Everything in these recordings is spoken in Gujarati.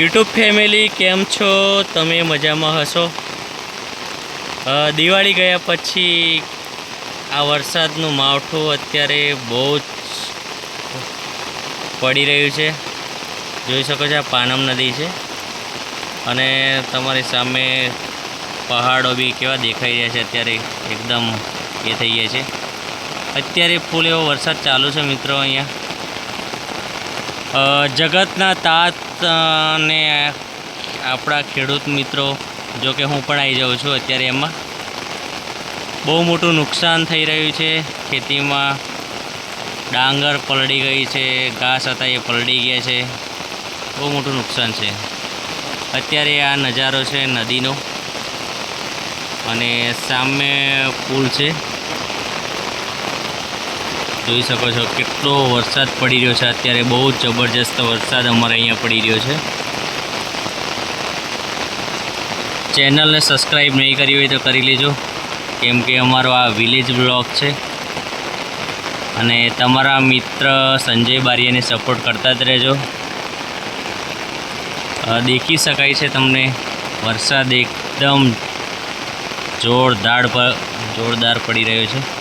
યુટ્યુબ ફેમિલી કેમ છો? તમે મજામાં હશો? દિવાળી ગયા પછી આ વરસાદનું માવઠું અત્યારે બહુ જ પડી રહ્યું છે. જોઈ શકો છો આ પાનમ નદી છે. અને તમારી સામે પહાડો બી કેવા દેખાઈ રહ્યા છે અત્યારે. એકદમ એ થઈ ગયા છે. અત્યારે ફૂલ એવો વરસાદ ચાલુ છે મિત્રો અહીંયા. જગતના તાત અ, ને આપણા ખેડૂત મિત્રો જો કે હું પણ આવી જાઉં છું અત્યારે એમાં. બહુ મોટું નુકસાન થઈ રહ્યું છે ખેતીમાં. ડાંગર પલળી ગઈ છે ઘાસ હતા એ પલળી ગયા છે. બહુ મોટું નુકસાન છે. અત્યારે આ નજારો છે નદીનો. અને સામે પુલ છે. જોઈ શકો છો કેટલો વરસાદ પડી રહ્યો છે. અત્યારે બહુ જ જબરજસ્ત વરસાદ અમારે અહીંયા પડી રહ્યો છે. ચેનલને સબસ્ક્રાઈબ નહીં કરી હોય તો કરી લેજો. કેમ કે અમારો આ વિલેજ બ્લોગ છે. અને તમારા મિત્ર સંજય બારીયાને સપોર્ટ કરતા જ રહેજો. દેખી શકાય છે તમને વરસાદ એકદમ જોરદાર પર જોરદાર પડી રહ્યો છે.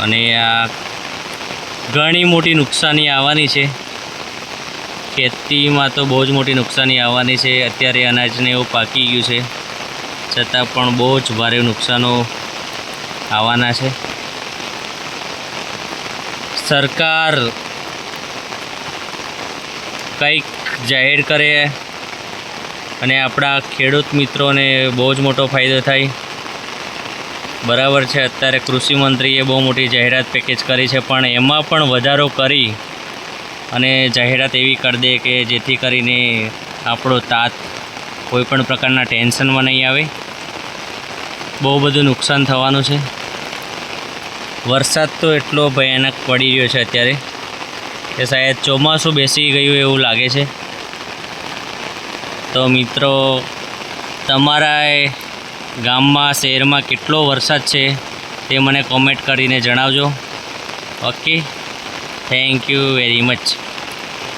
અને આ ઘણી મોટી નુકસાની આવવાની છે. ખેતીમાં તો બહુ જ મોટી નુકસાની આવવાની છે. અત્યારે અનાજને એવું પાકી ગયું છે. છતાં પણ બહુ જ ભારે નુકસાનો આવવાના છે. સરકાર કંઈક જાહેર કરે અને આપણા ખેડૂત મિત્રોને બહુ જ મોટો ફાયદો થાય. બરાબર છે. અત્યારે કૃષિ મંત્રીએ બહુ મોટી જાહેરાત પેકેજ કરી છે, પણ એમાં પણ વધારો કરી અને જાહેરાત એવી કરી દે કે જેથી કરીને આપણો તાત કોઈ પણ પ્રકારના ટેન્શનમાં નહીં આવે. બહુ બધું નુકસાન થવાનું છે. વરસાદ તો એટલો ભયાનક પડી રહ્યો છે અત્યારે કે શાયદ ચોમાસું બેસી ગયું એવું લાગે છે. તો મિત્રો તમારા ગામમાં, શહેરમાં કેટલો વરસાદ છે તે મને કોમેન્ટ કરીને જણાવજો. Okay thank you very much